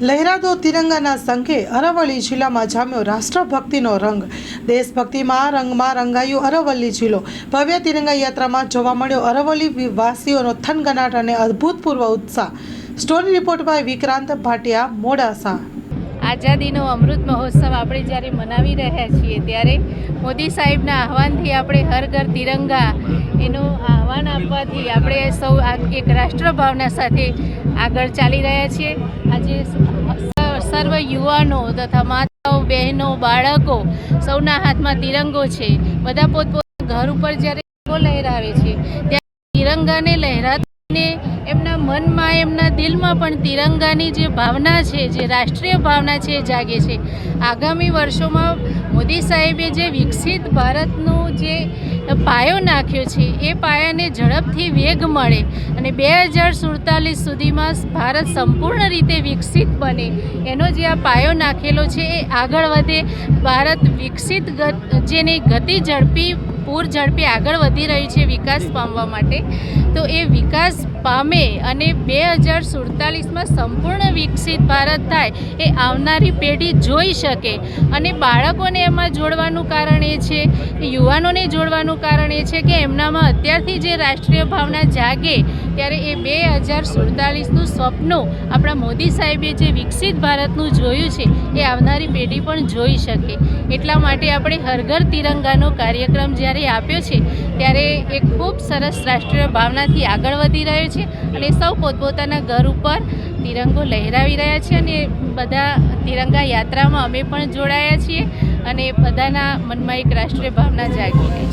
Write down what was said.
લહેરાતો તિરંગાના સંઘે અરવલ્લી જિલ્લામાં જામ્યો રાષ્ટ્રભક્તિનો રંગ. દેશભક્તિમાં રંગમાં રંગાયું અરવલ્લી જિલ્લો. ભવ્ય તિરંગા યાત્રામાં જોવા મળ્યો અરવલ્લી વાસીઓનો થનગનાટ અને અભૂતપૂર્વ ઉત્સાહ. Story report by Vikrant Bhatia, Modasa. આઝાદીનો અમૃત મહોત્સવ આપણે જ્યારે મનાવી રહ્યા છીએ ત્યારે મોદી સાહેબના આહવાનથી આપણે હર ઘર તિરંગા એનું આહવાન આપવાથી આપણે સૌ એક રાષ્ટ્રભાવના સાથે આગળ ચાલી રહ્યા છીએ. આજે સર્વ યુવાનો તથા માતાઓ બહેનો બાળકો સૌના હાથમાં તિરંગો છે બધા પોતપોતાના ઘર ઉપર જ્યારે લહેરાવે છે ત્યારે તિરંગાને લહેરાવીને એમના મનમાં, એમના દિલમાં પણ તિરંગાની જે ભાવના છે, જે રાષ્ટ્રીય ભાવના છે એ જાગે છે. આગામી વર્ષોમાં મોદી સાહેબે જે વિકસિત ભારતનું જે પાયો નાખ્યો છે, એ પાયાને ઝડપથી વેગ મળે અને બે હજાર સુડતાલીસ સુધીમાં ભારત સંપૂર્ણ રીતે વિકસિત બને, એનો જે આ પાયો નાખેલો છે, એ આગળ વધે. ભારત વિકસિત જેની ગતિ ઝડપી પૂર ઝડપી આગળ વધી રહી છે વિકાસ પામવા માટે. તો એ વિકાસ પામે અને બે હજાર સુડતાલીસમાં સંપૂર્ણ વિકસિત ભારત થાય એ આવનારી પેઢી જોઈ શકે. અને બાળકોને એમાં જોડવાનું કારણ એ છે, યુવાનોને જોડવાનું કારણ એ છે કે એમનામાં અત્યારથી જે રાષ્ટ્રીય ભાવના જાગે ત્યારે એ બે હજાર સુડતાલીસનું સ્વપ્ન આપણા મોદી સાહેબે જે વિકસિત ભારતનું જોયું છે એ આવનારી પેઢી પણ જોઈ શકે. એટલા માટે આપણે હરઘર તિરંગાનો કાર્યક્રમ જ્યારે આપ્યો છે, ત્યારે એ ખૂબ સરસ રાષ્ટ્રીય ભાવનાથી આગળ વધી રહ્યો છે અને સૌ પોતપોતાના ઘર ઉપર તિરંગો લહેરાવી રહ્યા છે અને બધા તિરંગા યાત્રામાં અમે પણ જોડાયા છીએ અને બધાના મનમાં એક રાષ્ટ્રીય ભાવના જાગી રહી છે.